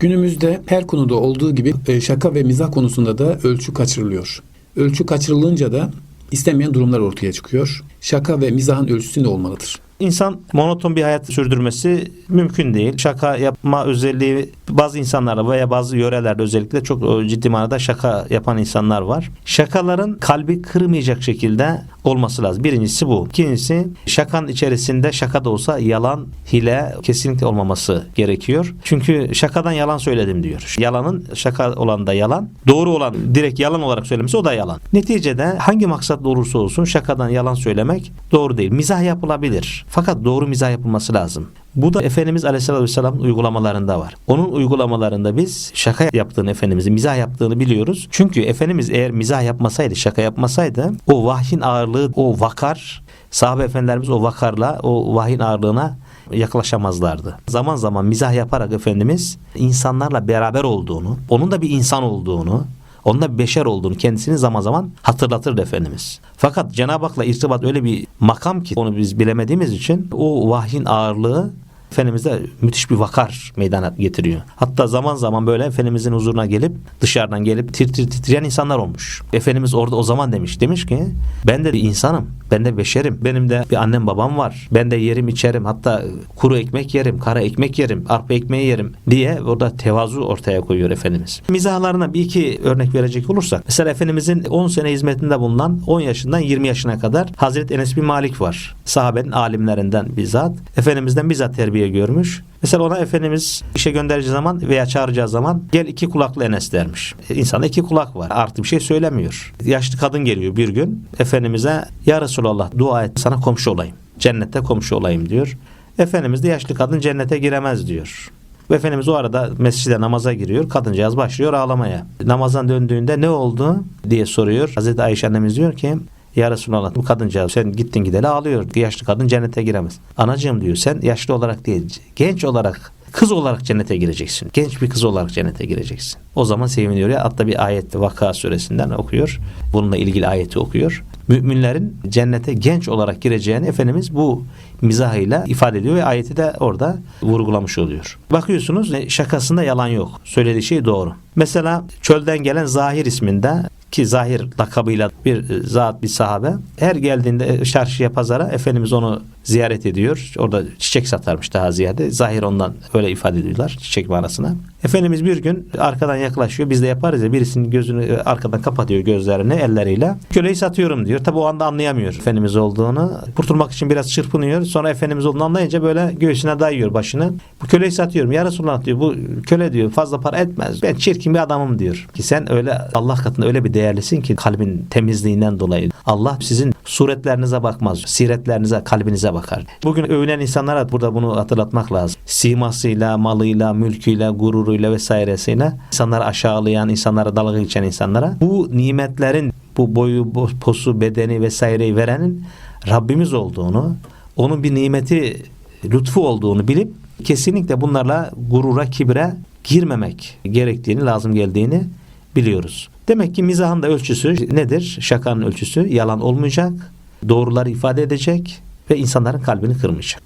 Günümüzde her konuda olduğu gibi e, şaka ve mizah konusunda da ölçü kaçırılıyor. Ölçü kaçırılınca da istenmeyen durumlar ortaya çıkıyor. Şaka ve mizahın ölçüsü ne olmalıdır? İnsan monoton bir hayat sürdürmesi mümkün değil. Şaka yapma özelliği bazı insanlarda veya bazı yörelerde özellikle çok e, ciddi manada şaka yapan insanlar var. Şakaların kalbi kırmayacak şekilde olması lazım. Birincisi bu. İkincisi şakanın içerisinde şaka da olsa yalan, hile kesinlikle olmaması gerekiyor. Çünkü şakadan yalan söyledim diyor. Yalanın şaka olan da yalan, doğru olan direkt yalan olarak söylemesi o da yalan. Neticede hangi maksatla olursa olsun şakadan yalan söylemek doğru değil. Mizah yapılabilir. Fakat doğru mizah yapılması lazım. Bu da Efendimiz Aleyhisselatü Vesselam'ın uygulamalarında var. Onun uygulamalarında biz şaka yaptığını Efendimizin mizah yaptığını biliyoruz. Çünkü Efendimiz eğer mizah yapmasaydı, şaka yapmasaydı o vahyin ağırlığı, o vakar, sahabe efendilerimiz o vakarla, o vahyin ağırlığına yaklaşamazlardı. Zaman zaman mizah yaparak Efendimiz insanlarla beraber olduğunu, onun da bir insan olduğunu, onun da bir beşer olduğunu kendisini zaman zaman hatırlatırdı Efendimiz. Fakat Cenab-ı Hak'la irtibat öyle bir makam ki onu biz bilemediğimiz için o vahyin ağırlığı Efendimiz'de müthiş bir vakar meydana getiriyor. Hatta zaman zaman böyle Efendimiz'in huzuruna gelip dışarıdan gelip tir tir titreyen insanlar olmuş. Efendimiz orada o zaman demiş. Demiş ki ben de insanım. Ben de beşerim. Benim de bir annem babam var. Ben de yerim içerim. Hatta kuru ekmek yerim. Kara ekmek yerim. Arpa ekmeği yerim diye orada tevazu ortaya koyuyor Efendimiz. Mizahlarına bir iki örnek verecek olursak. Mesela Efendimizin 10 sene hizmetinde bulunan 10 yaşından 20 yaşına kadar Hazreti Enes bin Malik var. Sahabenin alimlerinden bizzat. Efendimizden bizzat terbiye görmüş. Mesela ona Efendimiz işe göndereceği zaman veya çağıracağı zaman gel iki kulaklı Enes dermiş. E, iki kulak var. Artı bir şey söylemiyor. Yaşlı kadın geliyor bir gün. Efendimiz'e ya Resulallah dua et sana komşu olayım. Cennette komşu olayım diyor. Efendimiz de yaşlı kadın cennete giremez diyor. Ve Efendimiz o arada mescide namaza giriyor. Kadıncağız başlıyor ağlamaya. Namazdan döndüğünde ne oldu diye soruyor. Hazreti Ayşe annemiz diyor ki ya Resulallah bu kadıncağız sen gittin gideli ağlıyor. Yaşlı kadın cennete giremez. Anacığım diyor sen yaşlı olarak değil genç olarak kız olarak cennete gireceksin. Genç bir kız olarak cennete gireceksin. O zaman seviniyor ya hatta bir ayet Vaka suresinden okuyor. Bununla ilgili ayeti okuyor. Müminlerin cennete genç olarak gireceğini Efendimiz bu mizahıyla ifade ediyor ve ayeti de orada vurgulamış oluyor. Bakıyorsunuz e, şakasında yalan yok. Söylediği şey doğru. Mesela çölden gelen Zahir isminde ki Zahir lakabıyla bir e, zat bir sahabe her geldiğinde çarşıya pazara Efendimiz onu ziyaret ediyor. Orada çiçek satarmış daha ziyade. Zahir ondan öyle ifade ediyorlar çiçek manasına. Efendimiz bir gün arkadan yaklaşıyor. Biz de yaparız ya birisinin gözünü e, arkadan kapatıyor gözlerini elleriyle. Köleyi satıyorum diyor. Tabi o anda anlayamıyor Efendimiz olduğunu. Kurtulmak için biraz çırpınıyor. Sonra Efendimiz olduğunu anlayınca böyle göğsüne dayıyor başını. Bu köleyi satıyorum. Ya Resulallah diyor. Bu köle diyor fazla para etmez. Ben çirkin bir adamım diyor. Ki sen öyle Allah katında öyle bir değerlisin ki kalbin temizliğinden dolayı. Allah sizin suretlerinize bakmaz. Siretlerinize, kalbinize bakar. Bugün övünen insanlara burada bunu hatırlatmak lazım. Simasıyla, malıyla, mülküyle, gururuyla vesairesiyle insanları aşağılayan, insanlara dalga geçen insanlara bu nimetlerin bu boyu, posu, bedeni vesaireyi verenin Rabbimiz olduğunu, onun bir nimeti lütfu olduğunu bilip kesinlikle bunlarla gurura, kibre girmemek gerektiğini, lazım geldiğini biliyoruz. Demek ki mizahın da ölçüsü nedir? Şakanın ölçüsü yalan olmayacak, doğruları ifade edecek ve insanların kalbini kırmayacak.